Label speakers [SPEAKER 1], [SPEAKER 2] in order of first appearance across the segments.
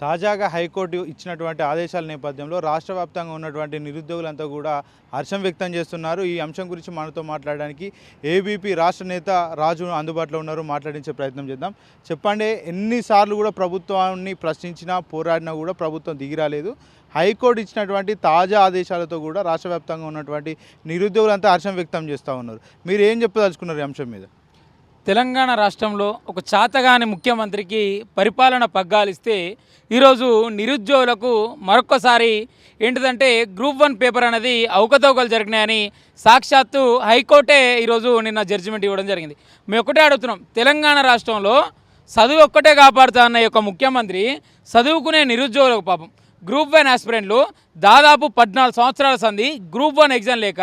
[SPEAKER 1] తాజాగా హైకోర్టు ఇచ్చినటువంటి ఆదేశాల నేపథ్యంలో రాష్ట్ర వ్యాప్తంగా ఉన్నటువంటి నిరుద్యోగులంతా కూడా హర్షం వ్యక్తం చేస్తున్నారు. ఈ అంశం గురించి మనతో మాట్లాడడానికి ఏబీపీ రాష్ట్ర నేత రాజు అందుబాటులో ఉన్నారు. మాట్లాడించే ప్రయత్నం చేద్దాం. చెప్పండి ఎన్నిసార్లు కూడా ప్రభుత్వాన్ని ప్రశ్నించినా పోరాడినా కూడా ప్రభుత్వం దిగిరాలేదు హైకోర్టు ఇచ్చినటువంటి తాజా ఆదేశాలతో కూడా రాష్ట్ర ఉన్నటువంటి నిరుద్యోగులంతా హర్షం వ్యక్తం చేస్తూ ఉన్నారు. మీరు ఏం చెప్పదలుచుకున్నారు ఈ అంశం మీద?
[SPEAKER 2] తెలంగాణ రాష్ట్రంలో ఒక చాతగాని ముఖ్యమంత్రికి పరిపాలన పగ్గాలిస్తే ఈరోజు నిరుద్యోగులకు మరొక్కసారి ఏంటిదంటే గ్రూప్ వన్ పేపర్ అనేది అవకతవకలు జరిగినాయని సాక్షాత్తు హైకోర్టే ఈరోజు నిన్న జడ్జిమెంట్ ఇవ్వడం జరిగింది. మేము ఒకటే అడుగుతున్నాం తెలంగాణ రాష్ట్రంలో చదువు ఒక్కటే కాపాడుతా అన్న యొక్క ముఖ్యమంత్రి చదువుకునే నిరుద్యోగులకు పాపం. గ్రూప్ వన్ ఆస్పిరెంట్లు దాదాపు పద్నాలుగు సంవత్సరాల సంది గ్రూప్ వన్ ఎగ్జామ్ లేక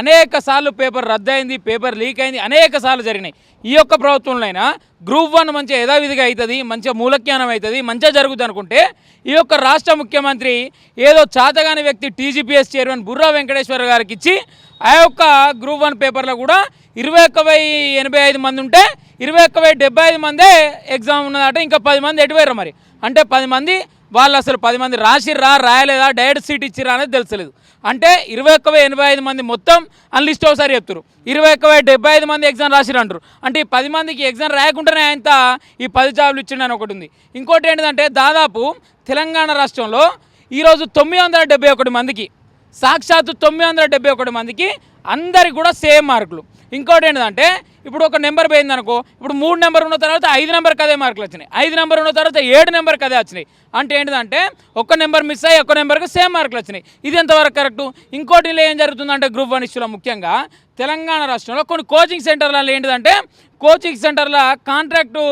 [SPEAKER 2] అనేక సార్లు పేపర్ రద్దయింది పేపర్ లీక్ అయింది అనేక సార్లు జరిగినాయి. ఈ యొక్క ప్రభుత్వంలోనైనా గ్రూప్ వన్ మంచిగా యథావిధిగా అవుతుంది మంచిగా మూలజ్ఞానం అవుతుంది మంచిగా జరుగుతుంది అనుకుంటే ఈ యొక్క రాష్ట్ర ముఖ్యమంత్రి ఏదో చాతగాని వ్యక్తి టీజీపీఎస్ చైర్మన్ బుర్రా వెంకటేశ్వర గారికి ఇచ్చి ఆ యొక్క గ్రూప్ వన్ పేపర్లో కూడా ఇరవై ఒక్క వెయ్యి ఎనభై ఐదు మంది ఉంటే ఇరవై ఒక్క వెయ్యి డెబ్బై ఐదు మందే ఎగ్జామ్ ఉన్నదట ఇంకా పది మంది ఎటువైరు మరి? అంటే పది మంది వాళ్ళు అసలు పది మంది రాసిర్రా రాయలేదా డైరెక్ట్ సీట్ ఇచ్చిరా అనేది తెలుసలేదు. అంటే ఇరవై ఒక్క వెయ్యి ఎనభై ఐదు మంది మొత్తం అన్లిస్ట్ ఒకసారి చెప్తారు ఇరవై ఒక్క వెయ్యి డెబ్బై ఐదు మంది ఎగ్జామ్ రాసిరు అంటారు అంటే ఈ పది మందికి ఎగ్జామ్ రాయకుండానే ఆయనంత ఈ పది జాబులు ఇచ్చిండని ఒకటి ఉంది. ఇంకోటి ఏంటంటే దాదాపు తెలంగాణ రాష్ట్రంలో ఈరోజు తొమ్మిది వందల డెబ్బై ఒకటి మందికి సాక్షాత్తు తొమ్మిది వందల డెబ్బై ఒకటి మందికి అందరికి కూడా సేమ్ మార్కులు ఇంకోటి ఏంటంటే ఇప్పుడు ఒక నెంబర్ పోయింది అనుకో ఇప్పుడు మూడు నెంబర్ ఉన్న తర్వాత ఐదు నెంబర్కి అదే మార్కులు వచ్చినాయి. ఐదు నెంబర్ ఉన్న తర్వాత ఏడు నెంబర్కి అదే వచ్చినాయి. అంటే ఏంటిదంటే ఒక్క నెంబర్ మిస్ అయ్యి ఒక్క నెంబర్కి సేమ్ మార్కులు వచ్చినాయి. ఇది ఎంతవరకు కరెక్ట్ ఇంకోటి ఏం జరుగుతుందంటే గ్రూప్ వన్ ఇష్యూలో ముఖ్యంగా తెలంగాణ రాష్ట్రంలో కొన్ని కోచింగ్ సెంటర్లలో ఏంటిదంటే కోచింగ్ సెంటర్ల కాంట్రాక్టు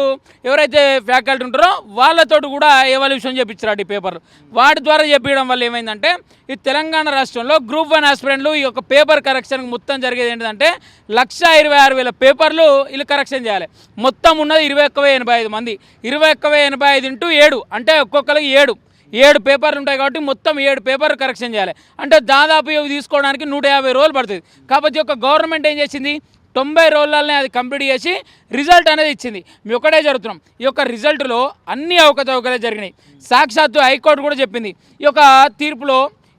[SPEAKER 2] ఎవరైతే ఫ్యాకల్టీ ఉంటారో వాళ్ళతో కూడా ఎవాల్యూషన్ చేయించారు ఈ పేపర్ వాటి ద్వారా చెప్పడం వల్ల ఏమైందంటే ఈ తెలంగాణ రాష్ట్రంలో గ్రూప్ వన్ ఆస్పిరెంట్లు ఈ యొక్క పేపర్ కరెక్షన్ మొత్తం జరిగేది ఏంటంటే లక్ష ఇరవై ఆరు వేల పేపర్లు వీళ్ళు కరెక్షన్ చేయాలి. మొత్తం ఉన్నది ఇరవై ఒక్క ఎనభై ఐదు మంది. ఇరవై ఒక్క ఎనభై ఐదు ఇంటూ ఏడు. అంటే ఒక్కొక్కరికి ఏడు. ఏడు పేపర్లు ఉంటాయి కాబట్టి మొత్తం ఏడు పేపర్ కరెక్షన్ చేయాలి. అంటే దాదాపు ఇవి తీసుకోవడానికి నూట యాభై రోజులు పడుతుంది. కాబట్టి ఒక గవర్నమెంట్ ఏం చేసింది? తొంభై రోజులనే అది కంప్లీట్ చేసి రిజల్ట్ అనేది ఇచ్చింది. మేము ఒకటే జరుగుతున్నాం. ఈ యొక్క రిజల్ట్లో అన్ని అవకతవకలే జరిగినాయి. సాక్షాత్తు హైకోర్టు కూడా చెప్పింది. ఈ యొక్క తీర్పులో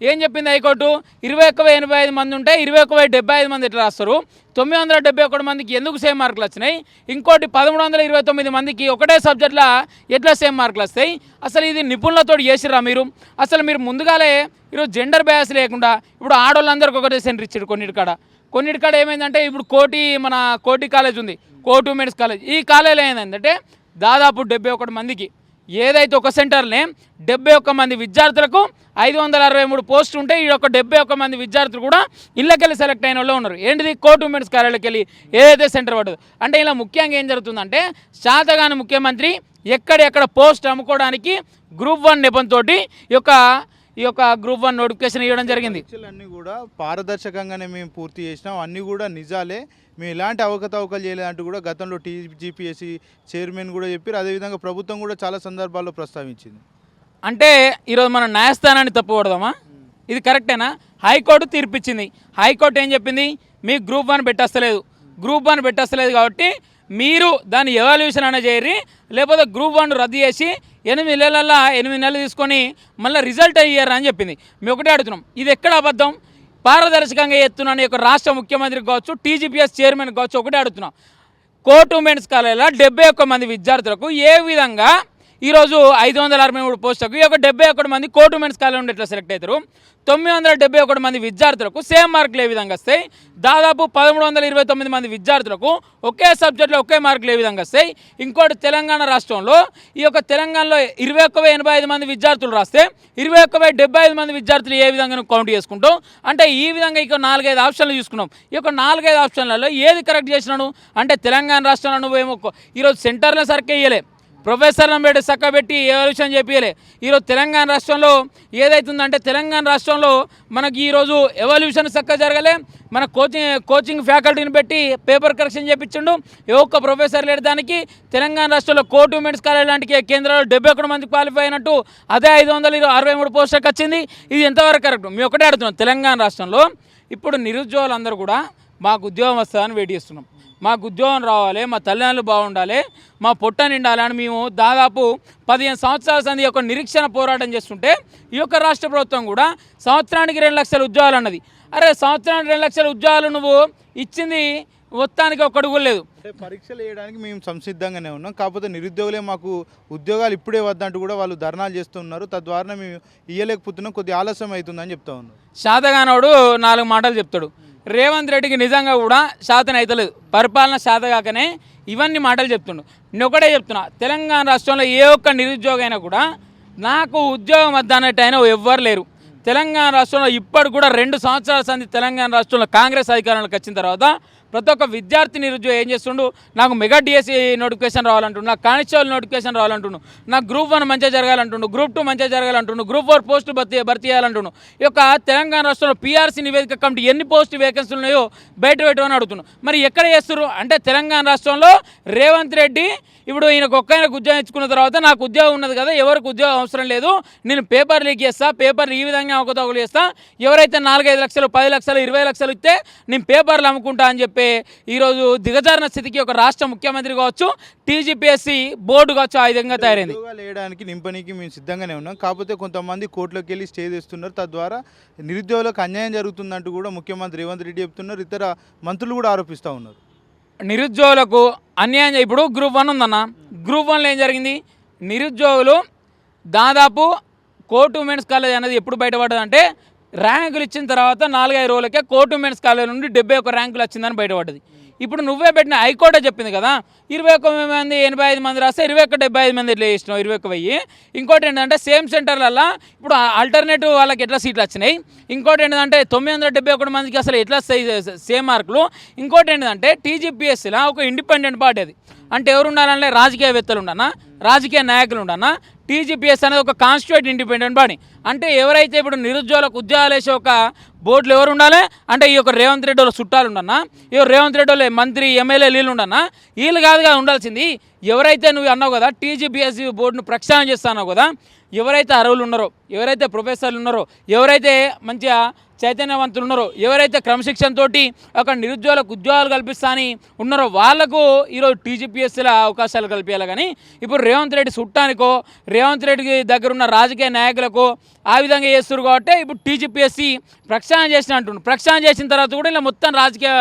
[SPEAKER 2] ఏం చెప్పింది హైకోర్టు? ఇరవై ఒక్క ఎనభై ఐదు మంది ఉంటే ఇరవై ఒక్క వెయ్యి డెబ్బై ఐదు మంది ఎట్లా రాస్తారు? తొమ్మిది వందల డెబ్బై ఒకటి మందికి ఎందుకు సేమ్ మార్కులు వచ్చినాయి? ఇంకోటి పదమూడు వందల ఇరవై తొమ్మిది మందికి ఒకటే సబ్జెక్ట్లో ఎట్లా సేమ్ మార్కులు వస్తాయి? అసలు ఇది నిపుణులతో చేసిరా మీరు? అసలు మీరు ముందుగాలే ఈరోజు జెండర్ బ్యాస్ లేకుండా ఇప్పుడు ఆడవాళ్ళందరికీ ఒకటే సెంటర్ ఇచ్చారు కొన్నిటికాడ. కొన్నిటికాడ ఏమైందంటే ఇప్పుడు కోటి మన కోటి కాలేజ్ ఉంది. కోటి ఉమెన్స్ కాలేజ్ ఈ కాలేజీలో ఏంటంటే దాదాపు డెబ్బై ఒకటి మందికి ఏదైతే ఒక సెంటర్నే డెబ్బై ఒక్క మంది విద్యార్థులకు ఐదు వందల అరవై మూడు పోస్టులు ఉంటే ఈ యొక్క డెబ్బై ఒక్క మంది విద్యార్థులు కూడా ఇళ్ళకెళ్ళి సెలెక్ట్ అయిన వాళ్ళు ఉన్నారు. ఏంటిది? కోర్టు ఉమెన్స్ కార్యాలయకి వెళ్ళి ఏదైతే సెంటర్ పడదు అంటే ఇలా ముఖ్యంగా ఏం జరుగుతుందంటే శాతగాని ముఖ్యమంత్రి ఎక్కడెక్కడ పోస్ట్ అమ్ముకోవడానికి గ్రూప్ వన్ నెపంతో ఈ యొక్క ఈ యొక్క గ్రూప్ వన్ నోటిఫికేషన్ ఇవ్వడం జరిగింది.
[SPEAKER 1] అన్నీ కూడా పారదర్శకంగానే మేము పూర్తి చేసినాం. అన్నీ కూడా నిజాలే. మేము ఎలాంటి అవకతవకలు చేయలేదంటూ కూడా గతంలో టీజీపీఎస్సీ చైర్మన్ కూడా చెప్పారు. అదేవిధంగా ప్రభుత్వం కూడా చాలా సందర్భాల్లో ప్రస్తావించింది.
[SPEAKER 2] అంటే ఈరోజు మనం న్యాయస్థానాన్ని తప్పుపడదామా ఇది కరెక్టేనా? హైకోర్టు తీర్పిచ్చింది. హైకోర్టు ఏం చెప్పింది? మీకు గ్రూప్ వన్ పెట్టస్తలేదు. గ్రూప్ వన్ పెట్టస్తలేదు కాబట్టి మీరు దాన్ని ఎవాల్యూషన్ అనేది చేయరి లేకపోతే గ్రూప్ వన్ రద్దు చేసి ఎనిమిది నెలల్లో ఎనిమిది నెలలు తీసుకొని మళ్ళీ రిజల్ట్ అయ్యారు అని చెప్పింది. మేము ఒకటే అడుగుతున్నాం ఇది ఎక్కడ అబద్ధం? పారదర్శకంగా ఎత్తున్నాను యొక్క రాష్ట్ర ముఖ్యమంత్రికి కావచ్చు టీజీపీఎస్ చైర్మన్ కావచ్చు ఒకటే అడుగుతున్నాం. కోర్టు ఉమెన్స్ కాలేజీలో డెబ్బై ఒక్క మంది విద్యార్థులకు ఏ విధంగా ఈరోజు ఐదు వందల అరవై మూడు పోస్టులకు ఈ యొక్క డెబ్బై ఒకటి మంది కోర్టు ఉమెన్స్ కాలేజీ నుండి ఎట్లా సెలెక్ట్ అవుతారు. తొమ్మిది వందల డెబ్బై ఒకటి మంది విద్యార్థులకు సేమ్ మార్కులు ఏ విధంగా వస్తాయి? దాదాపు పదమూడు వందల ఇరవై తొమ్మిది మంది విద్యార్థులకు ఒకే సబ్జెక్టులో ఒకే మార్కులు ఏ విధంగా వస్తాయి? ఇంకోటి తెలంగాణ రాష్ట్రంలో ఈ యొక్క తెలంగాణలో ఇరవై ఒక్క వెయ్యి ఎనభై ఐదు మంది విద్యార్థులు రాస్తే ఇరవై ఒక్క వెయ్యి డెబ్బై ఐదు మంది విద్యార్థులు ఏ విధంగా కౌంట్ చేసుకుంటాం? అంటే ఈ విధంగా ఇక నాలుగైదు ఆప్షన్లు చూసుకున్నాం ఈ యొక్క నాలుగైదు ఆప్షన్లలో ఏది కరెక్ట్ చేసినాను? అంటే తెలంగాణ రాష్ట్రంలో నువ్వేమో ఈరోజు సెంటర్లో సరిగ్గా ఇయ్యలే. ప్రొఫెసర్ అంబేడ్ చక్కబెట్టి ఎవల్యూషన్ చెప్పలే ఈరోజు తెలంగాణ రాష్ట్రంలో ఏదైతుందంటే తెలంగాణ రాష్ట్రంలో మనకి ఈరోజు ఎవల్యూషన్ చక్క జరగలే. మన కోచింగ్ కోచింగ్ ఫ్యాకల్టీని పెట్టి పేపర్ కరెక్షన్ చేయించిండు ఏ ఒక్క ప్రొఫెసర్ లేడు దానికి తెలంగాణ రాష్ట్రంలో కోర్టు ఉమెన్స్ కాలేజ్ లాంటి కేంద్రాల్లో డెబ్బై ఒకటి మంది క్వాలిఫై అయినట్టు అదే ఐదు వందల ఇరవై అరవై మూడు పోస్టులకు వచ్చింది. ఇది ఎంతవరకు కరెక్ట్ మేము ఒకటే అడుగుతున్నాం. తెలంగాణ రాష్ట్రంలో ఇప్పుడు నిరుద్యోగులందరూ కూడా మాకు ఉద్యోగం వస్తుందని వెయిట్ చేస్తున్నాం. మాకు ఉద్యోగం రావాలి మా తల్లిదండ్రులు బాగుండాలి మా పొట్ట నిండాలి అని మేము దాదాపు పదిహేను సంవత్సరాల సంది ఒక నిరీక్షణ పోరాటం చేస్తుంటే ఈ యొక్క రాష్ట్ర ప్రభుత్వం కూడా సంవత్సరానికి రెండు లక్షల ఉద్యోగాలు అన్నది. అరే సంవత్సరానికి రెండు లక్షల ఉద్యోగాలు నువ్వు ఇచ్చింది మొత్తానికి ఒక్కడు కూడా లేదు.
[SPEAKER 1] అంటే పరీక్షలు వేయడానికి మేము సంసిద్ధంగానే ఉన్నాం. కాకపోతే నిరుద్యోగులే మాకు ఉద్యోగాలు ఇప్పుడే వద్దంటూ కూడా వాళ్ళు ధర్నాలు చేస్తున్నారు తద్వారా మేము ఇయ్యలేకపోతున్నాం. కొద్దిగా ఆలస్యం అవుతుందని చెప్తా ఉన్నారు.
[SPEAKER 2] శాతగానోడు నాలుగు మాటలు చెప్తాడు. రేవంత్ రెడ్డికి నిజంగా కూడా శాతం అవుతలేదు పరిపాలన శాతగాకనే ఇవన్నీ మాటలు చెప్తుండు. నేను ఒకటే చెప్తున్నా తెలంగాణ రాష్ట్రంలో ఏ ఒక్క నిరుద్యోగైనా కూడా నాకు ఉద్యోగం వద్దన్నట్టు అయినా ఎవ్వరు లేరు. తెలంగాణ రాష్ట్రంలో ఇప్పటికి కూడా రెండు సంవత్సరాల సంది తెలంగాణ రాష్ట్రంలో కాంగ్రెస్ అధికారంలోకి వచ్చిన తర్వాత ప్రతి ఒక్క విద్యార్థి నిరుద్యోగ ఏం చేస్తుండు? నాకు మెగా డిఎస్సి నోటిఫికేషన్ రావాలంటుండు నాకు కానిస్టేబుల్ నోటిఫికేషన్ రావాలంటుండు నాకు గ్రూప్ వన్ మంచిగా జరగాలంటుండు గ్రూప్ టూ మంచిగా జరగాలంటుండు గ్రూప్ ఫోర్ పోస్ట్ భర్తీ భర్తీ చేయాలంటుండు. ఈ యొక్క తెలంగాణ రాష్ట్రంలో పీఆర్సీ నివేదిక కమిటీ ఎన్ని పోస్ట్ వేకెన్సీలు ఉన్నాయో బయట పెట్టమని అడుగుతున్నాను మరి ఎక్కడ చేస్తారు అంటే తెలంగాణ రాష్ట్రంలో రేవంత్ రెడ్డి ఇప్పుడు ఈయనకు ఒక్కైనా ఉద్యోగం ఇచ్చుకున్న తర్వాత నాకు ఉద్యోగం ఉన్నది కదా ఎవరికి ఉద్యోగం అవసరం లేదు నేను పేపర్ లీక్ చేస్తా పేపర్లు ఈ విధంగా అవకతవకలు చేస్తా ఎవరైతే నాలుగైదు లక్షలు పది లక్షలు ఇరవై లక్షలు ఇస్తే నేను పేపర్లు అమ్ముకుంటా అని చెప్పి ఈరోజు దిగజారిన స్థితికి ఒక రాష్ట్ర ముఖ్యమంత్రి కావచ్చు టీజీపీఎస్సీ బోర్డు కావచ్చు ఆ విధంగా తయారైంది.
[SPEAKER 1] వేయడానికి నింపనీకి మేము సిద్ధంగానే ఉన్నాం. కాకపోతే కొంతమంది కోర్టులోకి వెళ్ళి స్టే చేస్తున్నారు. తద్వారా నిరుద్యోగులకు అన్యాయం జరుగుతుందంటూ కూడా ముఖ్యమంత్రి రేవంత్ రెడ్డి చెప్తున్నారు. ఇతర మంత్రులు కూడా ఆరోపిస్తూ ఉన్నారు.
[SPEAKER 2] నిరుద్యోగులకు అన్యాయం ఇప్పుడు గ్రూప్ వన్ ఉందన్న. గ్రూప్ వన్లో ఏం జరిగింది? నిరుద్యోగులు దాదాపు కోర్టు ఉమెన్స్ కాలేజ్ అనేది ఎప్పుడు బయటపడదంటే ర్యాంకులు ఇచ్చిన తర్వాత నాలుగైదు రోజులకే కోర్టు ఉమెన్స్ కాలేజ్ నుండి డెబ్బై ఒక ర్యాంకులు వచ్చిందని బయటపడ్డది. ఇప్పుడు నువ్వే పెట్టిన హైకోర్టే చెప్పింది కదా. ఇరవై ఒక్క మంది ఎనభై ఐదు మంది రాస్తే ఇరవై ఒక్క డెబ్బై ఐదు మంది ఎట్లా చేసినావు? ఇరవై ఒక్క వెయ్యి. ఇంకోటి ఏంటంటే సేమ్ సెంటర్లల్లో ఇప్పుడు ఆల్టర్నేటివ్ వాళ్ళకి ఎట్లా సీట్లు వచ్చినాయి? ఇంకోటి ఏంటంటే తొమ్మిది వందల డెబ్బై ఒకటి మందికి అసలు ఎట్లా సేమ్ మార్కులు? ఇంకోటి ఏంటంటే టీజీపీఎస్సీలో ఒక ఇండిపెండెంట్ పార్టీ అది. అంటే ఎవరు ఉండాలంటే రాజకీయవేత్తలు ఉండనా రాజకీయ నాయకులు ఉండన్న టీజీపీఎస్ అనేది ఒక కాన్స్టిట్యూట్ ఇండిపెండెంట్ బాడీ అంటే ఎవరైతే ఇప్పుడు నిరుద్యోగులకు ఉద్యోగాలు వేసే ఒక బోర్డులు ఎవరు ఉండాలి? అంటే ఈ యొక్క రేవంత్ రెడ్డి వాళ్ళ చుట్టాలు ఉండన్నా ఈ రేవంత్ రెడ్డి వాళ్ళ మంత్రి ఎమ్మెల్యే వీళ్ళు ఉండన్నా వీళ్ళు కాదుగా ఉండాల్సింది. ఎవరైతే నువ్వు అన్నావు కదా టీజీపీఎస్ బోర్డును ప్రక్షాళన చేస్తానో కదా ఎవరైతే అర్హులు ఉన్నారో ఎవరైతే ప్రొఫెసర్లు ఉన్నారో ఎవరైతే మంచిగా చైతన్యవంతులు ఉన్నారో ఎవరైతే క్రమశిక్షణతోటి ఒక నిరుద్యోగులకు ఉద్యోగాలు కల్పిస్తా అని ఉన్నారో వాళ్ళకు ఈరోజు టీజీపీఎస్సీల అవకాశాలు కల్పించాలి కానీ ఇప్పుడు రేవంత్ రెడ్డి చుట్టానికో రేవంత్ రెడ్డికి దగ్గర ఉన్న రాజకీయ నాయకులకు ఆ విధంగా చేస్తారు కాబట్టి ఇప్పుడు టీజీపీఎస్సీ ప్రక్షాళన చేసిన అంటుండు ప్రక్షాళన చేసిన తర్వాత కూడా ఇలా మొత్తం రాజకీయ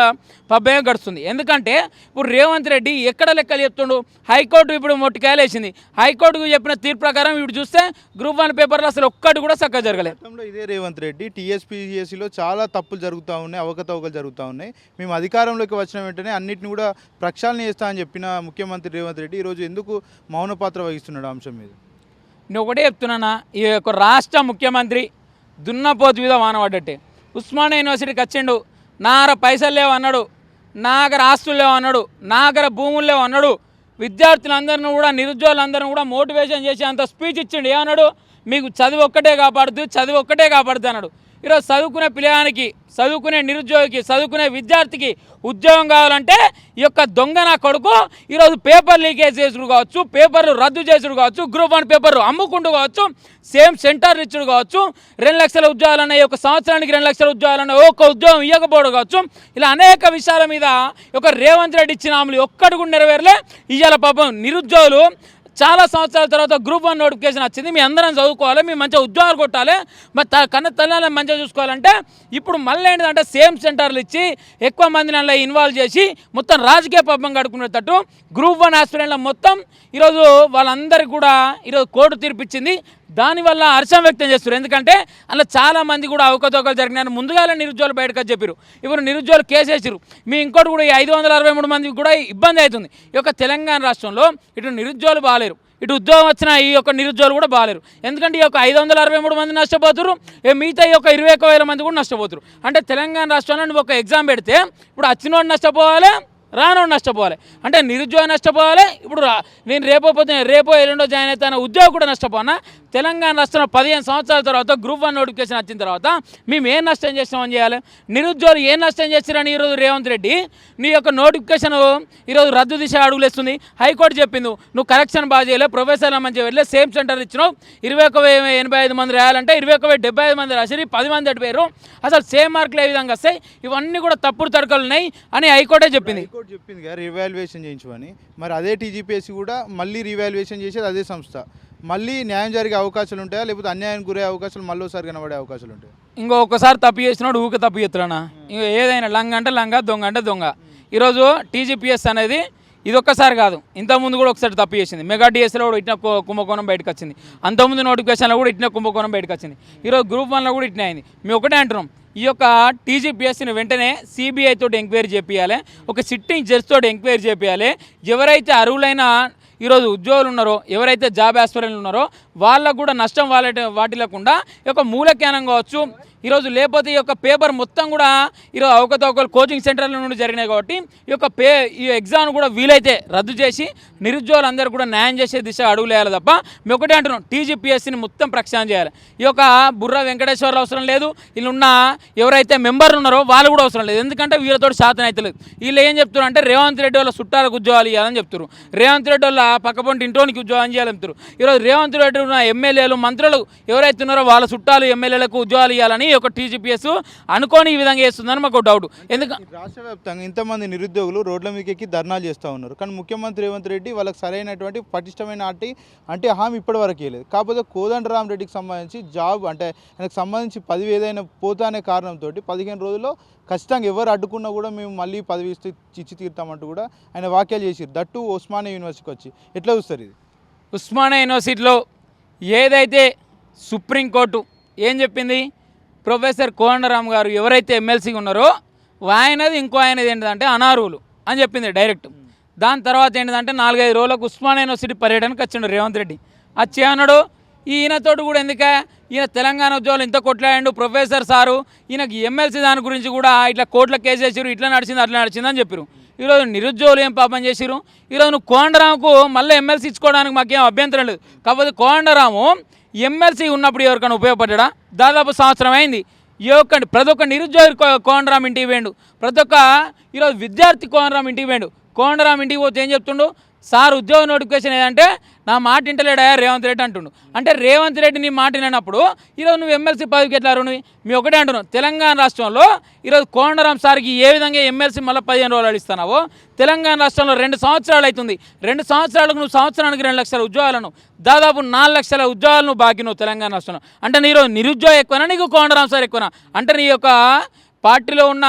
[SPEAKER 2] పబ్బయం గడుస్తుంది. ఎందుకంటే ఇప్పుడు రేవంత్ రెడ్డి ఎక్కడ లెక్కలు చెప్తుండు? హైకోర్టు ఇప్పుడు మొట్టికాయలు వేసింది. హైకోర్టుకు చెప్పిన తీర్పు ప్రకారం ఇప్పుడు చూస్తే గ్రూప్ వన్ పేపర్లో అసలు ఒక్కటి కూడా చక్కగా జరగలేదు.
[SPEAKER 1] ఇదే రేవంత్ రెడ్డి టీఎస్పీఎస్సీలో చాలా తప్పులు జరుగుతూ ఉన్నాయి అవకతవకలు జరుగుతూ ఉన్నాయి. మేము అధికారంలోకి వచ్చిన వెంటనే అన్నిటిని కూడా ప్రక్షాళన చేస్తా అని చెప్పిన ముఖ్యమంత్రి రేవంత్ రెడ్డి ఈరోజు ఎందుకు మౌన పాత్ర వహిస్తున్నాడు అంశం మీద?
[SPEAKER 2] నేను ఒకటే చెప్తున్నానా ఈ యొక్క రాష్ట్ర ముఖ్యమంత్రి దున్నపోతు మీద వానపడ్డట్టే ఉస్మానియా యూనివర్సిటీకి వచ్చిండు నాగర పైసలు లేవు అన్నాడు నాగర ఆస్తులు లేవు అన్నాడు నాగర భూములు లేవు అన్నాడు విద్యార్థులందరిని కూడా నిరుద్యోగులందరిని కూడా మోటివేషన్ చేసి అంత స్పీచ్ ఇచ్చిండు. ఏమన్నాడు? మీకు చదువు ఒక్కటే కాపాడుతూ చదువు ఒక్కటే కాపాడుతున్నాడు ఈరోజు చదువుకునే పిల్లగానికి చదువుకునే నిరుద్యోగికి చదువుకునే విద్యార్థికి ఉద్యోగం కావాలంటే ఈ యొక్క దొంగ నా కొడుకు ఈరోజు పేపర్ లీకేజ్ చేసుడు కావచ్చు పేపర్లు రద్దు చేసుడు కావచ్చు గ్రూప్ వన్ పేపర్ అమ్ముకుంటూ కావచ్చు సేమ్ సెంటర్ ఇచ్చుడు కావచ్చు రెండు లక్షల ఉద్యోగాలన్న ఈ యొక్క సంవత్సరానికి రెండు లక్షల ఉద్యోగాలన్న ఒక్క ఉద్యోగం ఇవ్వకపోవడం కావచ్చు. ఇలా అనేక విషయాల మీద ఒక రేవంత్ రెడ్డి ఇచ్చిన హామీలు ఒక్కటి కూడా నెరవేరలే. ఇవాళ పాపం నిరుద్యోగులు చాలా సంవత్సరాల తర్వాత గ్రూప్ వన్ నోటిఫికేషన్ వచ్చింది. మీ అందరం చదువుకోవాలి మీ మంచిగా ఉద్యోగాలు కొట్టాలి మరి త- కన్న తల్లిని మంచిగా చూసుకోవాలంటే ఇప్పుడు మళ్ళీ ఏంటంటే సేమ్ సెంటర్లు ఇచ్చి ఎక్కువ మందిని అందులో ఇన్వాల్వ్ చేసి మొత్తం రాజకీయ పబ్బం కడుకునేటట్టు గ్రూప్ వన్ ఆస్పిరెంట్ల మొత్తం ఈరోజు వాళ్ళందరికీ కూడా ఈరోజు కోర్టు తీర్పిచ్చింది దానివల్ల హర్షం వ్యక్తం చేస్తారు ఎందుకంటే అలా చాలా మంది కూడా అవకతవకలు జరిగినాయని ముందుగానే నిరుద్యోగులు బయటకు వచ్చి చెప్పారు ఇప్పుడు నిరుద్యోగులు కేసేసారు మీ ఇంకోటి కూడా ఈ ఐదు వందల అరవై మూడు మందికి కూడా ఇబ్బంది అవుతుంది. ఈ యొక్క తెలంగాణ రాష్ట్రంలో ఇటు నిరుద్యోగులు బాగాలేరు ఇటు ఉద్యోగం వచ్చిన ఈ యొక్క నిరుద్యోగులు కూడా బాగాలేరు ఎందుకంటే ఈ యొక్క ఐదు వందల అరవై మూడు మంది నష్టపోతారు మిగతా ఈ యొక్క ఇరవై ఒక్క వేల మంది కూడా నష్టపోతారు అంటే తెలంగాణ రాష్ట్రంలో నువ్వు ఒక ఎగ్జామ్ పెడితే ఇప్పుడు వచ్చినోడు నష్టపోవాలి రానోడు నష్టపోవాలి. అంటే నిరుద్యోగం నష్టపోవాలి ఇప్పుడు నేను రేపో పోతే రేపో ఎల్లుండో జాయిన్ అవుతాను ఉద్యోగం కూడా నష్టపోనా తెలంగాణ రాష్ట్రంలో పదిహేను సంవత్సరాల తర్వాత గ్రూప్ వన్ నోటిఫికేషన్ వచ్చిన తర్వాత మేము ఏం నష్టం చేస్తామని చేయాలి? నిరుద్యోగులు ఏం నష్టం చేస్తారని ఈరోజు రేవంత్ రెడ్డి నీ యొక్క నోటిఫికేషన్ ఈరోజు రద్దు దిశ అడుగులేస్తుంది. హైకోర్టు చెప్పింది నువ్వు కరెక్షన్ బాగా చేయలే ప్రొఫెసర్ల మంచి వెళ్ళే సేమ్ సెంటర్ ఇచ్చినావు. ఇరవై ఒక ఎనభై ఐదు మంది రాయాలంటే ఇరవై ఒక డెబ్బై ఐదు మంది రాసి పది మంది అడిపోయారు అసలు సేమ్ మార్కులు ఏ విధంగా వస్తాయి? ఇవన్నీ కూడా తప్పుడు తడకలు ఉన్నాయి అని హైకోర్టే చెప్పింది.
[SPEAKER 1] హైకోర్టు చెప్పింది కదా రివాల్యుయేషన్ చేయించమని మరి అదే టీజీపీఎస్సీ కూడా మళ్ళీ రివాల్యుయేషన్ చేసేది అదే సంస్థ. మళ్ళీ న్యాయం జరిగే అవకాశాలు ఉంటాయా? లేకపోతే అన్యాయానికి గురే అవకాశాలు మళ్ళీ ఒకసారి కనబడే అవకాశాలు ఉంటాయి?
[SPEAKER 2] ఇంకో ఒక్కసారి తప్పు చేసినాడు ఊక తప్పు చేస్తున్నానా ఇంకో ఏదైనా లంగ అంటే లంగ దొంగ అంటే దొంగ. ఈరోజు టీజీపీఎస్ అనేది ఇది ఒక్కసారి కాదు. ఇంతకుముందు కూడా ఒకసారి తప్పు చేసింది. మెగా డిఎస్లో కూడా ఇట్టిన కుంభకోణం బయటకు వచ్చింది. అంతకుముందు నోటిఫికేషన్లో కూడా ఇట్న కుంభకోణం బయటకు వచ్చింది. ఈరోజు గ్రూప్ వన్లో కూడా ఇట్నే అయింది. మేము ఒకటే అంటున్నాం. ఈ యొక్క టీజీపీఎస్సీని వెంటనే సిబిఐ తోటి ఎంక్వైరీ చేపియాలి ఒక సిట్టింగ్ జడ్జ్ తోటి ఎంక్వైరీ చేపియాలి ఎవరైతే అర్హులైన ఈరోజు ఉద్యోగులు ఉన్నారో ఎవరైతే జాబ్ ఆస్పిరెంట్లు ఉన్నారో వాళ్ళకు కూడా నష్టం వాళ్ళ వాటిల్లకుండా ఒక మూల మూలజ్ఞానం కావచ్చు ఈరోజు లేకపోతే ఈ యొక్క పేపర్ మొత్తం కూడా ఈరోజు అవకతవకలు కోచింగ్ సెంటర్ల నుండి జరిగినాయి కాబట్టి ఈ యొక్క పే ఈ ఎగ్జామ్ కూడా వీలైతే రద్దు చేసి నిరుద్యోగులందరూ కూడా న్యాయం చేసే దిశ అడుగులు వేయాలి తప్ప మేము ఒకటే అంటున్నాం. టీజీపీఎస్సీని మొత్తం ప్రక్షాళన చేయాలి. ఈ యొక్క బుర్ర వెంకటేశ్వరరావు అవసరం లేదు. వీళ్ళు ఉన్న ఎవరైతే మెంబర్లు ఉన్నారో వాళ్ళు కూడా అవసరం లేదు. ఎందుకంటే వీళ్ళతో శాతం అయితే లేదు వీళ్ళు ఏం చెప్తున్నారు అంటే రేవంత్ రెడ్డి వాళ్ళ చుట్టాలకు ఉద్యోగాలు ఇవ్వాలని చెప్తారు రేవంత్ రెడ్డి వాళ్ళ పక్కపొంటి ఇంటోనికి ఉద్యోగం చేయాలని చెప్తారు ఈరోజు రేవంత్ రెడ్డి ఉన్న ఎమ్మెల్యేలు మంత్రులు ఎవరైతే ఉన్నారో వాళ్ళ చుట్టాలు ఎమ్మెల్యేలకు ఉద్యోగాలు ఇవ్వాలని యొక్క టీజీపీఎస్ అనుకోని ఈ విధంగా చేస్తుందని మాకు డౌట్ ఎందుకంటే
[SPEAKER 1] రాష్ట్ర వ్యాప్తంగా ఇంతమంది నిరుద్యోగులు రోడ్ల మీదకి ధర్నాలు చేస్తూ ఉన్నారు. కానీ ముఖ్యమంత్రి రేవంత్ రెడ్డి వాళ్ళకి సరైనటువంటి పటిష్టమైన ఆటి అంటే హామీ ఇప్పటివరకు ఇవ్వలేదు. కాకపోతే కోదండరామ్ రెడ్డికి సంబంధించి జాబ్ అంటే ఆయనకు సంబంధించి పదవి ఏదైనా పోతా అనే కారణంతో పదిహేను రోజుల్లో ఖచ్చితంగా ఎవరు అడ్డుకున్నా కూడా మేము మళ్ళీ పదవి ఇస్తే ఇచ్చి తీరుతామంటూ కూడా ఆయన వ్యాఖ్యలు చేసిరు దట్టు ఉస్మానియా యూనివర్సిటీకి వచ్చి. ఎట్లా చూస్తారు ఇది?
[SPEAKER 2] ఉస్మానియా యూనివర్సిటీలో ఏదైతే సుప్రీంకోర్టు ఏం చెప్పింది? ప్రొఫెసర్ కోండరామ్ గారు ఎవరైతే ఎమ్మెల్సీ ఉన్నారో ఆయనది ఇంకో ఆయనది ఏంటంటే అనారువులు అని చెప్పింది డైరెక్ట్. దాని తర్వాత ఏంటంటే నాలుగైదు రోజులకు ఉస్మాన్ యూనివర్సిటీ పర్యటనకు వచ్చిండు రేవంత్ రెడ్డి. వచ్చి అన్నాడు ఈయనతోటి కూడా ఎందుకే? ఈయన తెలంగాణ ఉద్యోగులు ఇంత కొట్లాడు ప్రొఫెసర్ సారు. ఈయనకి ఎమ్మెల్సీ దాని గురించి కూడా ఇట్లా కోట్ల కేసు ఇట్లా నడిచింది అట్లా నడిచింది అని చెప్పారు ఈరోజు నిరుద్యోగులు ఏం పాపం చేసిరు ఈరోజు నువ్వు కోండరాముకు మళ్ళీ ఎమ్మెల్సీ ఇచ్చుకోవడానికి మాకేం అభ్యంతరం లేదు. కాకపోతే కోండరాము ఎమ్మెల్సీ ఉన్నప్పుడు ఎవరికైనా ఉపయోగపడ్డా? దాదాపు సంవత్సరం అయింది ఏ ప్రతి ఒక్క నిరుద్యోగి కో- ఇంటికి వేండు ప్రతి ఒక్క ఈరోజు విద్యార్థి కోనరామ్ ఇంటికి పోయిండు. కోనరామ్ ఇంటికి పోతే ఏం చెప్తుండు? సార్ ఉద్యోగ నోటిఫికేషన్ ఏదంటే నా మాట వింటలేడా రేవంత్ రెడ్డి అంటుండు. అంటే రేవంత్ రెడ్డి నీ మాట వినప్పుడు ఈరోజు నువ్వు ఎమ్మెల్సీ పదవికి ఎట్లా నువ్వు మీ ఒకటే అంటున్నావు. తెలంగాణ రాష్ట్రంలో ఈరోజు కోండరాం సార్కి ఏ విధంగా ఎమ్మెల్సీ మళ్ళీ పదిహేను రోజులు ఇస్తున్నావో? తెలంగాణ రాష్ట్రంలో రెండు సంవత్సరాలు అవుతుంది. రెండు సంవత్సరాలకు నువ్వు సంవత్సరానికి రెండు లక్షల ఉద్యోగాలను దాదాపు నాలుగు లక్షల ఉద్యోగాలు నువ్వు బాకీ నువ్వు తెలంగాణ రాష్ట్రంలో. అంటే నీరు నిరుద్యోగం ఎక్కువనా? నీకు కోండరాం సార్ ఎక్కువనా? అంటే నీ యొక్క పార్టీలో ఉన్న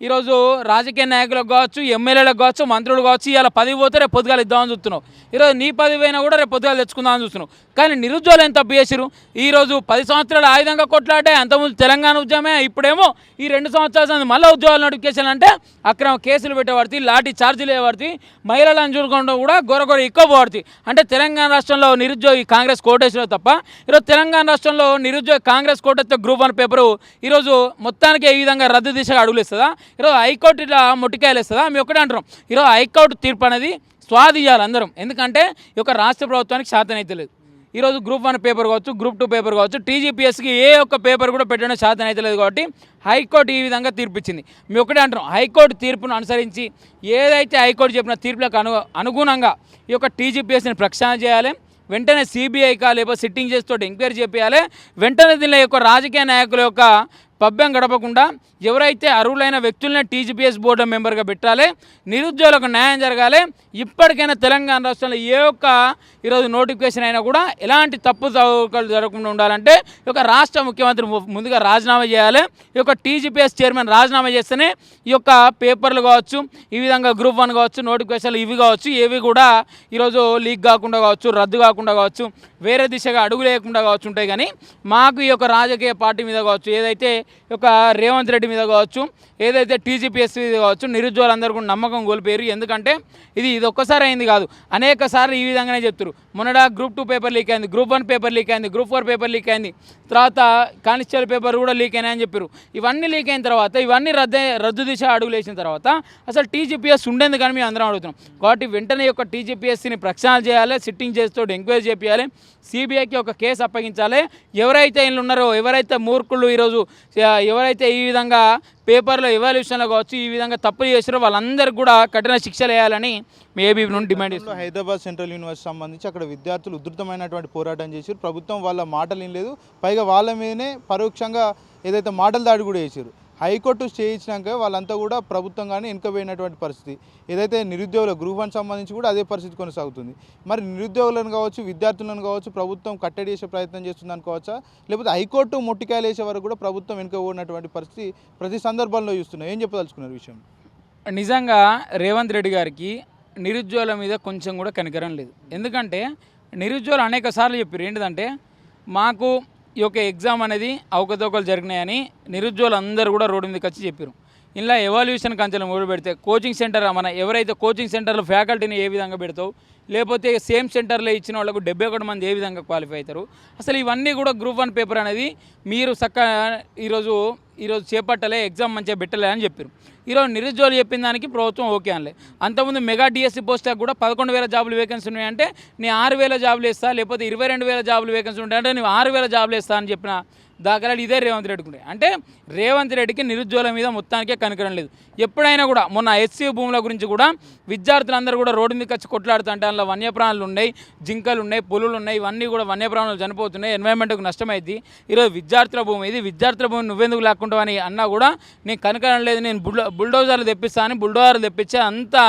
[SPEAKER 2] ఈరోజు రాజకీయ నాయకులకు కావచ్చు ఎమ్మెల్యేలకు కావచ్చు మంత్రులు కావచ్చు ఇలా పదవి పోతే రేపు పొద్దుగాలు ఇద్దామని చూస్తున్నావు. ఈరోజు నీ పదవి అయినా కూడా రేపు పొద్దుగాలు తెచ్చుకుందామని చూస్తున్నావు. కానీ నిరుద్యోగులు ఎంత పేసిరు చేసిరు ఈరోజు పది సంవత్సరాలు ఆయుధంగా కొట్లాడే అంతకుముందు తెలంగాణ ఉద్యమే? ఇప్పుడేమో ఈ రెండు సంవత్సరాల మళ్ళీ ఉద్యోగాలు నోటిఫికేషన్ అంటే అక్రమ కేసులు పెట్టబడి లాఠీ ఛార్జీలు వేయబడి మహిళలను చూడకుండా కూడా గొరగొర ఎక్కువ పోవడుతుంది అంటే తెలంగాణ రాష్ట్రంలో నిరుద్యోగి కాంగ్రెస్ కోటేశ్వరం తప్ప ఈరోజు తెలంగాణ రాష్ట్రంలో నిరుద్యోగి Congress Koteswara group one paper ఈరోజు మొత్తానికి ఈ విధంగా రద్దు దిశగా అడుగులేస్తుందా? ఈరోజు హైకోర్టు ఇట్లా ముట్టికాయలేస్తుందా మేము ఒకటే అంటున్నాం. ఈరోజు హైకోర్టు తీర్పు అనేది స్వాధీయాలి అందరం. ఎందుకంటే ఈ యొక్క రాష్ట్ర ప్రభుత్వానికి శాతం అయితే లేదు. ఈరోజు గ్రూప్ వన్ పేపర్ కావచ్చు గ్రూప్ టూ పేపర్ కావచ్చు టీజీపీఎస్కి ఏ ఒక్క పేపర్ కూడా పెట్టడం సాధ్యం అయితే లేదు కాబట్టి హైకోర్టు ఈ విధంగా తీర్పు ఇచ్చింది. మేము ఒకటే అంటున్నాం. హైకోర్టు తీర్పును అనుసరించి ఏదైతే హైకోర్టు చెప్పిన తీర్పులకు అను అనుగుణంగా ఈ యొక్క టీజీపీఎస్ని ప్రక్షాళన చేయాలి. వెంటనే సిబిఐకా లేకపోతే సిట్టింగ్ చేసి తోటి ఎంక్వైరీ చేపియాలి. వెంటనే దీనిలో యొక్క రాజకీయ నాయకుల యొక్క పబ్బం గడపకుండా ఎవరైతే అర్హులైన వ్యక్తులనే టీజీపీఎస్ బోర్డు మెంబర్గా పెట్టాలి నిరుద్యోగులకు న్యాయం జరగాలి ఇప్పటికైనా తెలంగాణ రాష్ట్రంలో ఏ ఒక్క ఈరోజు నోటిఫికేషన్ అయినా కూడా ఎలాంటి తప్పు చదువుకలు జరగకుండా ఉండాలంటే ఈ యొక్క రాష్ట్ర ముఖ్యమంత్రి ము- ముందుగా రాజీనామా చేయాలి. ఈ యొక్క టీజీపీఎస్ చైర్మన్ రాజీనామా చేస్తేనే ఈ యొక్క పేపర్లు కావచ్చు ఈ విధంగా గ్రూప్ వన్ కావచ్చు నోటిఫికేషన్లు ఇవి కావచ్చు ఏవి కూడా ఈరోజు లీక్ కాకుండా కావచ్చు రద్దు కాకుండా కావచ్చు వేరే దిశగా అడుగు లేకుండా కావచ్చు ఉంటాయి కానీ మాకు ఈ యొక్క రాజకీయ పార్టీ మీద కావచ్చు ఏదైతే ఒక రేవంత్ రెడ్డి మీద కావచ్చు ఏదైతే టీజీపీఎస్ మీద కావచ్చు నిరుద్యోగులందరూ కూడా నమ్మకం కోల్పోయారు. ఎందుకంటే ఇది ఇది ఒక్కసారి అయింది కాదు అనేక సార్లు ఈ విధంగానే చెప్తారు మొన్నడా గ్రూప్ టూ పేపర్ లీక్ అయింది గ్రూప్ వన్ పేపర్ లీక్ అయింది గ్రూప్ ఫోర్ పేపర్ లీక్ అయింది. తర్వాత కానిస్టేబుల్ పేపర్ కూడా లీక్ అయినాయని చెప్పారు ఇవన్నీ లీక్ అయిన తర్వాత ఇవన్నీ రద్దు రద్దు దిశ అడుగులు వేసిన తర్వాత అసలు టీజీపీఎస్ ఉండేది కానీ మేము అందరం అడుగుతున్నాం. కాబట్టి వెంటనే యొక్క టీజీపీఎస్సీని ప్రక్షాళన చేయాలి సిట్టింగ్ చేస్తూ ఎంక్వైరీ చేయాలి సిబిఐకి ఒక కేసు అప్పగించాలి. ఎవరైతే వీళ్ళు ఉన్నారో ఎవరైతే మూర్ఖులు ఈరోజు ఎవరైతే ఈ విధంగా పేపర్లో ఎవాల్యూషన్లో కావచ్చు ఈ విధంగా తప్పులు చేసారో వాళ్ళందరికీ కూడా కఠిన శిక్షలు వేయాలని మీ ఏబీ నుండి డిమాండ్
[SPEAKER 1] గతంలో హైదరాబాద్ సెంట్రల్ యూనివర్సిటీ సంబంధించి అక్కడ విద్యార్థులు ఉధృతమైనటువంటి పోరాటం చేశారు ప్రభుత్వం వాళ్ళ మాటలు ఏం లేదు పైగా వాళ్ళ మీదనే పరోక్షంగా ఏదైతే మాటల దాడి కూడా చేశారు హైకోర్టు స్టే ఇచ్చినాక వాళ్ళంతా కూడా ప్రభుత్వం కానీ వెనుకపోయినటువంటి పరిస్థితి. ఏదైతే నిరుద్యోగుల గ్రూప్ వన్ సంబంధించి కూడా అదే పరిస్థితి కొనసాగుతుంది. మరి నిరుద్యోగులను కావచ్చు విద్యార్థులను కావచ్చు ప్రభుత్వం కట్టడి చేసే ప్రయత్నం చేస్తుంది అనుకోవచ్చా లేకపోతే హైకోర్టు మొట్టికాయలు వేసే వరకు కూడా ప్రభుత్వం వెనుకపోయినటువంటి పరిస్థితి ప్రతి సందర్భంలో చూస్తున్నాం ఏం చెప్పదలుచుకున్నారు విషయం?
[SPEAKER 2] నిజంగా రేవంత్ రెడ్డి గారికి నిరుద్యోగుల మీద కొంచెం కూడా కనికరం లేదు. ఎందుకంటే నిరుద్యోగులు అనేక సార్లు చెప్పారు ఏంటిదంటే మాకు ఈ యొక్క ఎగ్జామ్ అనేది అవకతవకలు జరిగినాయని నిరుద్యోగులు అందరూ కూడా రోడ్డు మీదకి వచ్చి చెప్పారు ఇలా ఎవాల్యూషన్ కంచెలు మొదలు పెడితే కోచింగ్ సెంటర్ మన ఎవరైతే కోచింగ్ సెంటర్లో ఫ్యాకల్టీని ఏ విధంగా పెడతావు లేకపోతే సేమ్ సెంటర్లో ఇచ్చిన వాళ్ళకు డెబ్బై ఒకటి మంది ఏ విధంగా క్వాలిఫై అవుతారు అసలు ఇవన్నీ కూడా గ్రూప్ వన్ పేపర్ అనేది మీరు చక్క ఈరోజు ఈరోజు చేపట్టలే ఎగ్జామ్ మంచిగా పెట్టలే అని చెప్పారు ఈరోజు నిరుద్యోగులు చెప్పిన దానికి ప్రభుత్వం ఓకే అనలే. అంతకుముందు మెగా డిఎస్సి పోస్టాక్ కూడా పదకొండు వేల జాబులు వేకెన్సీ ఉన్నాయంటే నీ ఆరు వేల జాబులు ఇస్తా లేకపోతే ఇరవై రెండు వేల జాబులు వేకెన్సీ ఉంటాయంటే నువ్వు ఆరు వేల జాబులు ఇస్తా అని చెప్పిన దాఖలాలు ఇదే రేవంత్ రెడ్డికి ఉన్నాయి అంటే రేవంత్ రెడ్డికి నిరుద్యోగుల మీద మొత్తానికే కనికరం లేదు. ఎప్పుడైనా కూడా మొన్న ఎస్సీ భూముల గురించి కూడా విద్యార్థులందరూ కూడా రోడ్డు మీదకి వచ్చి కొట్లాడుతుంటే అందులో వన్యప్రాణులు ఉన్నాయి జింకలు ఉన్నాయి పులులు ఉన్నాయి ఇవన్నీ కూడా వన్యప్రాణులు చనిపోతున్నాయి ఎన్వైరన్మెంట్కి నష్టమైంది ఈరోజు విద్యార్థుల భూమి ఇది. విద్యార్థుల భూమి నువ్వెందుకు లేకుండా అని అన్నా కూడా నేను కనికరం లేదు. నేను బుల్ బుల్డోజర్లు తెప్పిస్తాను బుల్డోజర్లు తెప్పించి అంతా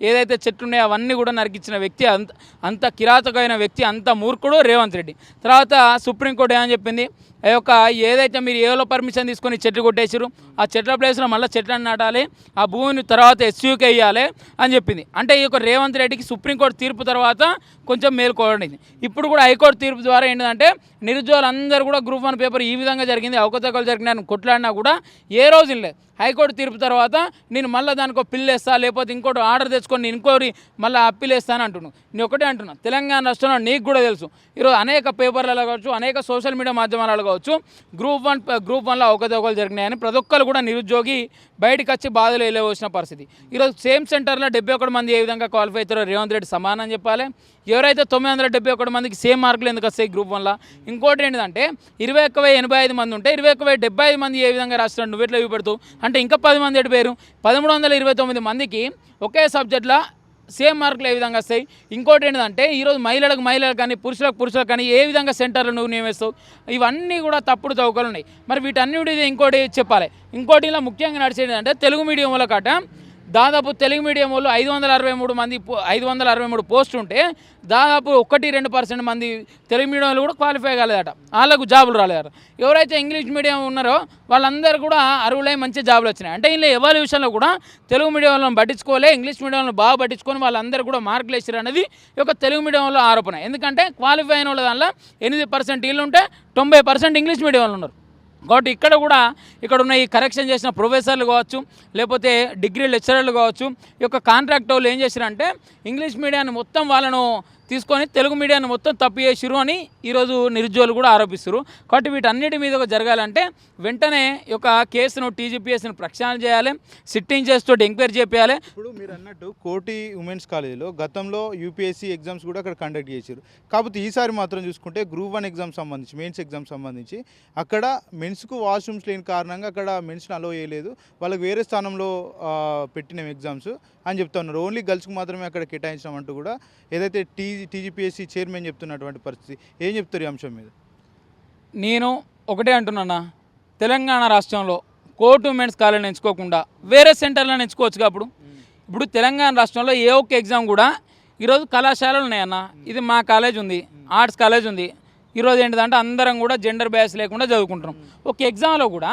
[SPEAKER 2] ఏదైతే చెట్లు ఉన్నాయో అవన్నీ కూడా నరికించిన వ్యక్తి అంత అంత కిరాతకమైన వ్యక్తి అంత మూర్ఖుడు రేవంత్ రెడ్డి. తర్వాత సుప్రీంకోర్టు ఏమని చెప్పింది? యొక్క ఏదైతే మీరు ఏలో పర్మిషన్ తీసుకొని చెట్లు కొట్టేసారు ఆ చెట్ల ప్లేస్లో మళ్ళీ చెట్లను నాటాలి ఆ భూమిని తర్వాత ఎస్యూకి వేయాలి అని చెప్పింది. అంటే ఈ యొక్క రేవంత్ రెడ్డికి సుప్రీంకోర్టు తీర్పు తర్వాత కొంచెం మేలుకోవడింది ఇప్పుడు కూడా హైకోర్టు తీర్పు ద్వారా ఏంటంటే నిరుద్యోగులు అందరూ కూడా గ్రూప్ వన్ పేపర్ ఈ విధంగా జరిగింది అవకతవకలు జరిగినాయని కొట్లాడినా కూడా ఏ రోజు లేదు. హైకోర్టు తీర్పు తర్వాత నేను మళ్ళీ దానికో పిల్లేస్తా వేస్తా లేకపోతే ఇంకోటి ఆర్డర్ తెచ్చుకొని నేను ఇంకోటి మళ్ళీ అప్పిలేస్తాను అంటున్నాను నేను ఒకటే అంటున్నా. తెలంగాణ రాష్ట్రంలో నీకు కూడా తెలుసు. ఈరోజు అనేక పేపర్లలో కావచ్చు అనేక సోషల్ మీడియా మాధ్యమాలలో కావచ్చు గ్రూప్ వన్ గ్రూప్ వన్లో అవకతవకలు జరిగినాయని ప్రతి ఒక్కరు కూడా నిరుద్యోగి బయటకు వచ్చి బాధలు వెళ్ళవలసిన పరిస్థితి. ఈరోజు సేమ్ సెంటర్లో డెబ్బై ఒకటి మంది ఏ విధంగా క్వాలిఫై అవుతారో రేవంత్ రెడ్డి సమానం చెప్పాలి. ఎవరైతే తొమ్మిది వందల డెబ్బై ఒకటి మందికి సేమ్ మార్కులు ఎందుకు వస్తాయి గ్రూప్ వల్ల ఇంకోటి ఏంటంటే ఇరవై ఒక్క వెయ్యి ఎనభై ఐదు మంది ఉంటే ఇరవై ఒక్క వెయ్యి డెబ్బై ఐదు మంది ఏ విధంగా రాస్తున్నాడు నువ్వు ఎట్లా చూపెడుతూ అంటే ఇంకా పది మంది ఎడిపోయారు పదమూడు వందల ఇరవై తొమ్మిది మందికి ఒకే సబ్జెక్ట్లో సేమ్ మార్కులు ఏ విధంగా వస్తాయి? ఇంకోటి ఏంటంటే ఈరోజు మహిళలకు మహిళలకు కానీ పురుషులకు పురుషులకు కానీ ఏ విధంగా సెంటర్లు నువ్వు నియమిస్తావు? ఇవన్నీ కూడా తప్పుడు చౌకలు ఉన్నాయి. మరి వీటన్నిటి ఇంకోటి చెప్పాలి. ఇంకోటి ఇలా ముఖ్యంగా నడిచేది అంటే తెలుగు మీడియం వల్ల కట దాదాపు తెలుగు మీడియం వాళ్ళు ఐదు వందల అరవై మూడు మంది పో- ఐదు వందల అరవై మూడు పోస్ట్ ఉంటే దాదాపు ఒకటి రెండు పర్సెంట్ మంది తెలుగు మీడియం వాళ్ళు కూడా క్వాలిఫై కాలేదట. వాళ్ళకు జాబులు రాలేదట. ఎవరైతే ఇంగ్లీష్ మీడియం ఉన్నారో వాళ్ళందరూ కూడా అరువులై మంచి జాబులు వచ్చినాయి. అంటే ఇలా ఎవాల్యూషన్లో కూడా తెలుగు మీడియం వాళ్ళని పట్టించుకోలే ఇంగ్లీష్ మీడియం వాళ్ళని బాగా పట్టించుకొని వాళ్ళందరూ కూడా మార్కులు వేసారు అనేది ఒక తెలుగు మీడియం వాళ్ళ ఆరోపణ. ఎందుకంటే క్వాలిఫై అయిన వాళ్ళ దానిలో ఎనిమిది పర్సెంట్ వీళ్ళు ఉంటే తొంభై పర్సెంట్ ఇంగ్లీష్ మీడియం వాళ్ళు ఉన్నారు. కాబట్టి ఇక్కడ కూడా ఇక్కడ ఉన్న ఈ కరెక్షన్ చేసిన ప్రొఫెసర్లు కావచ్చు లేకపోతే డిగ్రీ లెక్చరర్లు కావచ్చు ఈ యొక్క కాంట్రాక్ట్ వాళ్ళు ఏం చేశారంటే ఇంగ్లీష్ మీడియాన్ని మొత్తం వాళ్ళను తీసుకొని తెలుగు మీడియాని మొత్తం తప్పు చేసిరు అని ఈరోజు నిరుద్యోగులు కూడా ఆరోపిస్తారు కాబట్టి వీటన్నిటి మీద జరగాలంటే వెంటనే ఒక కేసును టీజీపీఎస్ని ప్రక్షాళన చేయాలి సిట్టింగ్ చేస్తూ ఎంక్వైరీ చేయాలి
[SPEAKER 1] ఇప్పుడు మీరు అన్నట్టు కోటి ఉమెన్స్ కాలేజీలో గతంలో యూపీఎస్సీ ఎగ్జామ్స్ కూడా అక్కడ కండక్ట్ చేశారు కాకపోతే ఈసారి మాత్రం చూసుకుంటే గ్రూప్ వన్ ఎగ్జామ్ సంబంధించి మెయిన్స్ ఎగ్జామ్ సంబంధించి అక్కడ మెన్స్కు వాష్రూమ్స్ లేని కారణంగా అక్కడ మెన్స్ని అలో చేయలేదు. వాళ్ళకి వేరే స్థానంలో పెట్టిన ఎగ్జామ్స్. అని చెప్తున్నారు ఓన్లీ గర్ల్స్కి మాత్రమే అక్కడ కేటాయించడం అంటూ కూడా ఏదైతే టీ టీజీపీఎస్సీ చైర్మన్ చెప్తున్నటువంటి పరిస్థితి ఏం చెప్తారు ఈ అంశం మీద?
[SPEAKER 2] నేను ఒకటే అంటున్నానా? తెలంగాణ రాష్ట్రంలో కోర్టు ఉమెన్స్ కాలేజ్ ఎంచుకోకుండా వేరే సెంటర్లను ఎంచుకోవచ్చు అప్పుడు? ఇప్పుడు తెలంగాణ రాష్ట్రంలో ఏ ఒక్క ఎగ్జామ్ కూడా ఈరోజు కళాశాలలు ఉన్నాయన్న. ఇది మా కాలేజ్ ఉంది ఆర్ట్స్ కాలేజ్ ఉంది. ఈరోజు ఏంటిదంటే అందరం కూడా జెండర్ బ్యాస్ లేకుండా చదువుకుంటున్నాం. ఒక ఎగ్జామ్లో కూడా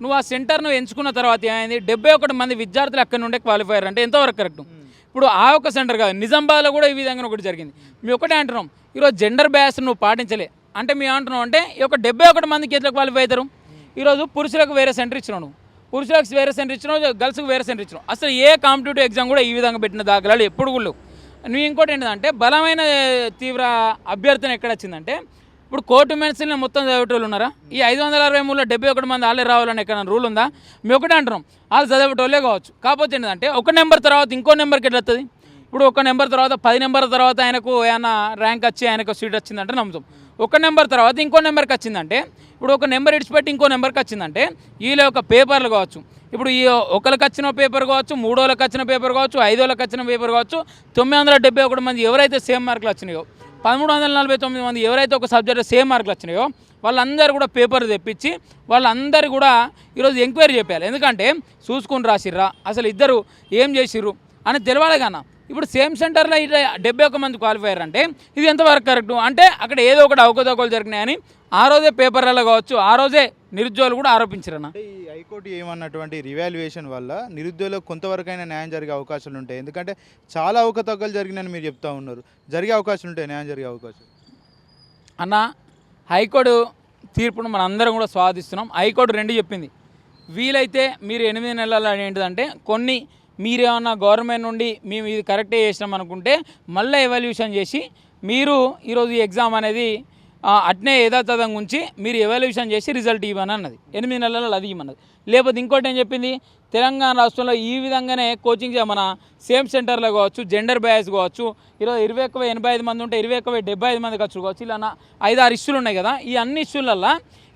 [SPEAKER 2] నువ్వు ఆ సెంటర్ను ఎంచుకున్న తర్వాత ఏమైంది? డెబ్బై ఒకటి మంది విద్యార్థులు అక్కడి నుండే క్వాలిఫైర్ అంటే ఎంతవరకు కరెక్ట్ ఇప్పుడు ఆ ఒక సెంటర్ కాదు నిజామాబాద్లో కూడా ఈ విధంగా ఒకటి జరిగింది. మేము ఒకటే అంటున్నాం ఈరోజు జెండర్ బ్యాస్ నువ్వు పాటించలే. అంటే మేము అంటున్నాం అంటే ఈ యొక్క డెబ్బై ఒకటి మంది ఎట్లా క్వాలిఫై అవుతారు? ఈరోజు పురుషులకు వేరే సెంటర్ ఇచ్చినావు నువ్వు. పురుషులకు వేరే సెంటర్ ఇచ్చినావు గర్ల్స్కి వేరే సెంటర్ ఇచ్చినావు. అసలు ఏ కాంపిటేటివ్ ఎగ్జామ్ కూడా ఈ విధంగా పెట్టిన దాఖలాలు ఎప్పుడు కూడా నువ్వు ఇంకోటి ఏంటంటే బలమైన తీవ్ర అభ్యర్థన ఎక్కడ వచ్చిందంటే ఇప్పుడు కోర్టు మెడిసిన్ మొత్తం చదివేటోళ్ళు ఉన్నారా? ఈ ఐదు వందల అరవై మూడులో డెబ్బై ఒకటి మంది వాళ్ళే రావాలని ఎక్కడ రూల్ ఉందా? మేము ఒకటే అంటున్నాం. వాళ్ళు చదివేటోళ్ళే కావచ్చు. కాకపోతే ఏంటంటే ఒక నెంబర్ తర్వాత ఇంకో నెంబర్కి ఎట్లా వస్తుంది ఇప్పుడు ఒక నెంబర్ తర్వాత పది నెంబర్ తర్వాత ఆయనకు ఏమైనా ర్యాంక్ వచ్చి ఆయనకు సీట్ వచ్చిందంటే నమ్ముతాం. ఒక నెంబర్ తర్వాత ఇంకో నెంబర్కి వచ్చిందంటే ఇప్పుడు ఒక నెంబర్ ఇడిచిపెట్టి ఇంకో నెంబర్కి వచ్చిందంటే వీళ్ళ యొక్క పేపర్లు కావచ్చు. ఇప్పుడు ఈ ఒకరికి వచ్చిన పేపర్ కావచ్చు మూడోళ్ళకి వచ్చిన పేపర్ కావచ్చు ఐదోళ్ళకి వచ్చిన పేపర్ కావచ్చు తొమ్మిది వందల డెబ్బై ఒకటి మంది ఎవరైతే సేమ్ మార్కులు వచ్చినాయో పదమూడు వందల నలభై తొమ్మిది మంది ఎవరైతే ఒక సబ్జెక్ట్ సేమ్ మార్కులు వచ్చినాయో వాళ్ళందరూ కూడా పేపర్ తెప్పించి వాళ్ళందరూ కూడా ఈరోజు ఎంక్వైరీ చెప్పాలి. ఎందుకంటే చూసుకుని రాసిర్రా. అసలు ఇద్దరు ఏం చేసిర్రు? అని తెలవాలి కన్నా ఇప్పుడు సేమ్ సెంటర్లో ఇట్లా డెబ్బై ఒక మంది క్వాలిఫై అయ్యారు అంటే ఇది ఎంతవరకు కరెక్ట్ అంటే అక్కడ ఏదో ఒకటి అవకతవకలు జరిగినాయని ఆ రోజే పేపర్లలో కావచ్చు ఆ రోజే నిరుద్యోగులు కూడా ఆరోపించారన్న.
[SPEAKER 1] ఈ హైకోర్టు ఏమన్నటువంటి రివాల్యుయేషన్ వల్ల నిరుద్యోగులకు కొంతవరకైనా న్యాయం జరిగే అవకాశాలు ఉంటాయి. ఎందుకంటే చాలా అవకతవకలు జరిగినాయని మీరు చెప్తా ఉన్నారు. జరిగే అవకాశాలు ఉంటాయి న్యాయం జరిగే అవకాశం
[SPEAKER 2] అన్న హైకోర్టు తీర్పును మన అందరం కూడా స్వాదిస్తున్నాం హైకోర్టు రెండు చెప్పింది. వీలైతే మీరు ఎనిమిది నెలల ఏంటిదంటే కొన్ని మీరేమన్నా గవర్నమెంట్ నుండి మేము ఇది కరెక్టే చేసినాం అనుకుంటే మళ్ళీ ఎవాల్యూషన్ చేసి మీరు ఈరోజు ఎగ్జామ్ అనేది అట్నే యథాతథంగా ఉంచి మీరు ఎవల్యూషన్ చేసి రిజల్ట్ ఇవ్వని అన్నది. ఎనిమిది నెలలలో అది ఇవ్వన్నది లేకపోతే ఇంకోటి ఏం చెప్పింది? తెలంగాణ రాష్ట్రంలో ఈ విధంగానే కోచింగ్ మన సేమ్ సెంటర్లో కావచ్చు జెండర్ బ్యాస్ కావచ్చు ఈరోజు ఇరవై ఒక్క ఎనభై ఐదు మంది ఉంటే ఇరవై ఒక్క డెబ్బై ఐదు మంది ఖర్చు కావచ్చు ఇలా ఐదు ఆరు ఇష్యూలు ఉన్నాయి కదా ఈ అన్ని ఇష్యూలల్లో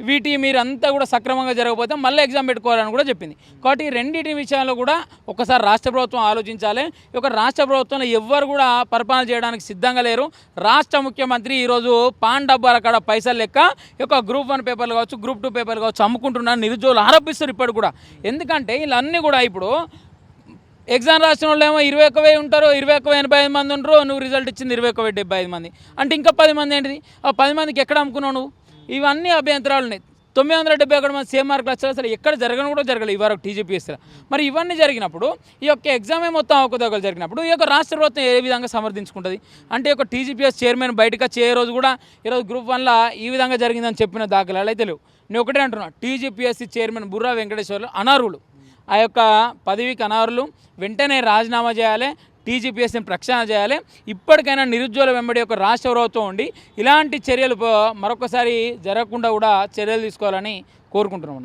[SPEAKER 2] వీటి మీరంతా కూడా సక్రమంగా జరగకపోతే మళ్ళీ ఎగ్జామ్ పెట్టుకోవాలని కూడా చెప్పింది. కాబట్టి ఈ రెండింటి విషయాల్లో కూడా ఒకసారి రాష్ట్ర ప్రభుత్వం ఆలోచించాలి. ఒక రాష్ట్ర ప్రభుత్వంలో ఎవ్వరు కూడా పరిపాలన చేయడానికి సిద్ధంగా లేరు. రాష్ట్ర ముఖ్యమంత్రి ఈరోజు పాన్ డబ్బాల కాడ పైసలు లెక్క యొక్క గ్రూప్ వన్ పేపర్లు కావచ్చు గ్రూప్ టూ పేపర్లు కావచ్చు అమ్ముకుంటున్నారు నిరుద్యోగులు ఆరోపిస్తారు ఇప్పటికి కూడా. ఎందుకంటే వీళ్ళన్నీ కూడా ఇప్పుడు ఎగ్జామ్ రాసిన వాళ్ళు ఏమో ఇరవై ఒక్క వెయ్యి ఉంటారు ఇరవై ఒక్క ఎనభై ఐదు మంది ఉంటారు నువ్వు రిజల్ట్ ఇచ్చింది ఇరవై ఒక్క వెయ్యి డెబ్బై ఐదు మంది. అంటే ఇంకా పది మంది ఏంటిది? ఆ పది మందికి ఎక్కడ అమ్ముకున్నావు నువ్వు? ఇవన్నీ అభ్యంతరాలు ఉన్నాయి తొమ్మిది వందల డెబ్బై ఒకటి మంది సేమ్ మార్కులు వచ్చారు అసలు ఎక్కడ జరగను కూడా జరగలేదు ఈ వరకు టీజీపీఎస్లో మరి ఇవన్నీ జరిగినప్పుడు ఈ యొక్క ఎగ్జామే మొత్తం అవకతవకలు జరిగినప్పుడు ఈ యొక్క రాష్ట్ర ప్రభుత్వం ఏ విధంగా సమర్థించుకుంటుంది? అంటే ఈ యొక్క టీజీపీఎస్ చైర్మన్ బయటకు వచ్చి ఏ రోజు కూడా ఈరోజు గ్రూప్ వన్లో ఈ విధంగా జరిగిందని చెప్పిన దాఖలాలు అయితే లేవు. నేను ఒకటే అంటున్నా టీజీపీఎస్సీ చైర్మన్ బుర్రా వెంకటేశ్వర్లు అనర్హులు. ఆ యొక్క పదవికి అనర్హులు. వెంటనే రాజీనామా చేయాలి. టీజీపీఎస్ని ప్రక్షాళన చేయాలి. ఇప్పటికైనా నిరుద్యోగుల వెంబడి ఒక రాష్ట్ర ప్రభుత్వం ఉండి ఇలాంటి చర్యలు మరొకసారి జరగకుండా కూడా చర్యలు తీసుకోవాలని కోరుకుంటున్నాం